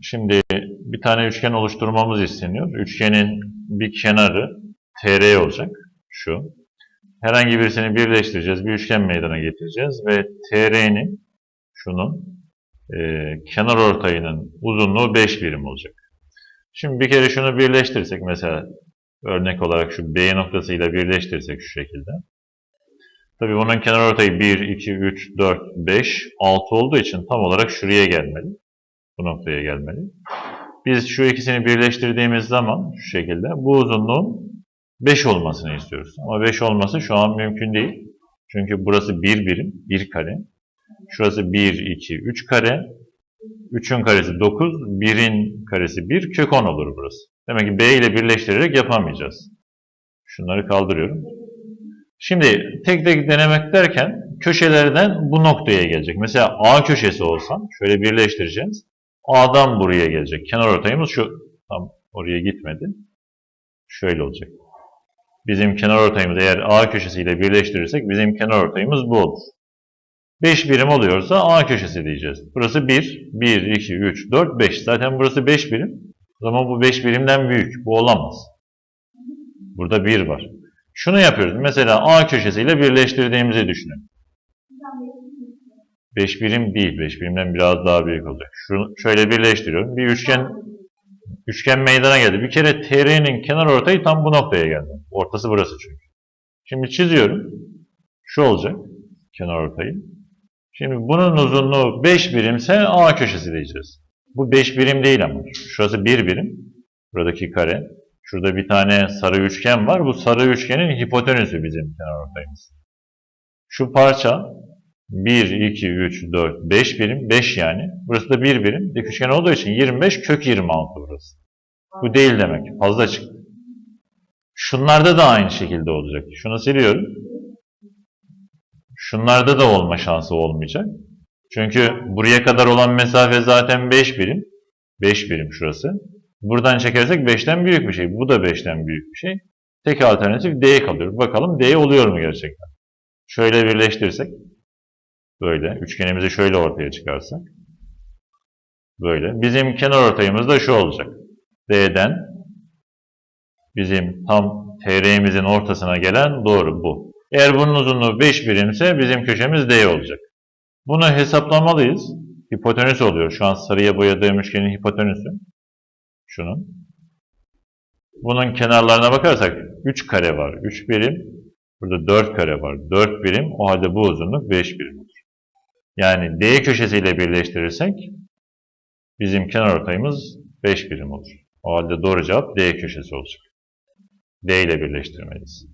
Şimdi bir tane üçgen oluşturmamız isteniyor. Üçgenin bir kenarı TR olacak. Şu. Herhangi birisini birleştireceğiz. Bir üçgen meydana getireceğiz ve TR'nin şunun e, kenar ortayının uzunluğu 5 birim olacak. Şimdi bir kere şunu birleştirsek mesela örnek olarak şu B noktasıyla birleştirsek şu şekilde. Tabii bunun kenar ortayı 1, 2, 3, 4, 5, 6 olduğu için tam olarak şuraya gelmeli. Bu noktaya gelmeli. Biz şu ikisini birleştirdiğimiz zaman şu şekilde bu uzunluğun 5 olmasını istiyoruz. Ama 5 olması şu an mümkün değil. Çünkü burası 1 birim, 1 kare. Şurası 1, 2, 3 kare. 3'ün karesi 9, 1'in karesi 1, kök 10 olur burası. Demek ki B ile birleştirerek yapamayacağız. Şunları kaldırıyorum. Şimdi tek tek denemek derken köşelerden bu noktaya gelecek. Mesela A köşesi olsam şöyle birleştireceğiz. A'dan buraya gelecek. Kenar ortayımız şu. Tam oraya gitmedi. Şöyle olacak. Bizim kenar ortayımız eğer A köşesiyle birleştirirsek bizim kenar ortayımız bu olur. 5 birim oluyorsa A köşesi diyeceğiz. Burası 1, 1, 2, 3, 4, 5. Zaten burası 5 birim. O zaman bu 5 birimden büyük. Bu olamaz. Burada 1 var. Şunu yapıyoruz. Mesela A köşesiyle birleştirdiğimizi düşünün. 5 birim değil. 5 birimden biraz daha büyük olacak. Şunu şöyle birleştiriyorum. Bir üçgen üçgen meydana geldi. Bir kere TR'nin kenar ortayı tam bu noktaya geldi. Ortası burası çünkü. Şimdi çiziyorum. Şu olacak. Kenar ortayı. Şimdi bunun uzunluğu 5 birimse A köşesi diyeceğiz. Bu 5 birim değil ama. Şurası 1 birim. Buradaki kare. Şurada bir tane sarı üçgen var. Bu sarı üçgenin hipotenüsü bizim kenar ortayımız. Şu parça 1, 2, 3, 4, 5 birim. 5 yani. Burası da 1 birim. Dik üçgen olduğu için 25 kök 26 burası. Bu değil demek. Fazla çıktı. Şunlarda da aynı şekilde olacak. Şunu siliyorum. Şunlarda da olma şansı olmayacak. Çünkü buraya kadar olan mesafe zaten 5 birim. 5 birim şurası. Buradan çekersek 5'ten büyük bir şey. Bu da 5'ten büyük bir şey. Tek alternatif D kalıyor. Bakalım D oluyor mu gerçekten? Şöyle birleştirsek. Böyle. Üçgenimizi şöyle ortaya çıkarsak. Böyle. Bizim kenar ortayımız da şu olacak. D'den bizim tam TR'mizin ortasına gelen doğru bu. Eğer bunun uzunluğu 5 birimse bizim köşemiz D olacak. Bunu hesaplamalıyız. Hipotenüs oluyor. Şu an sarıya boyadığım üçgenin hipotenüsü. Şunun. Bunun kenarlarına bakarsak 3 kare var. 3 birim. Burada 4 kare var. 4 birim. O halde bu uzunluk 5 birim. Yani D köşesiyle birleştirirsek bizim kenar ortayımız 5 birim olur. O halde doğru cevap D köşesi olacak. D ile birleştirmeliyiz.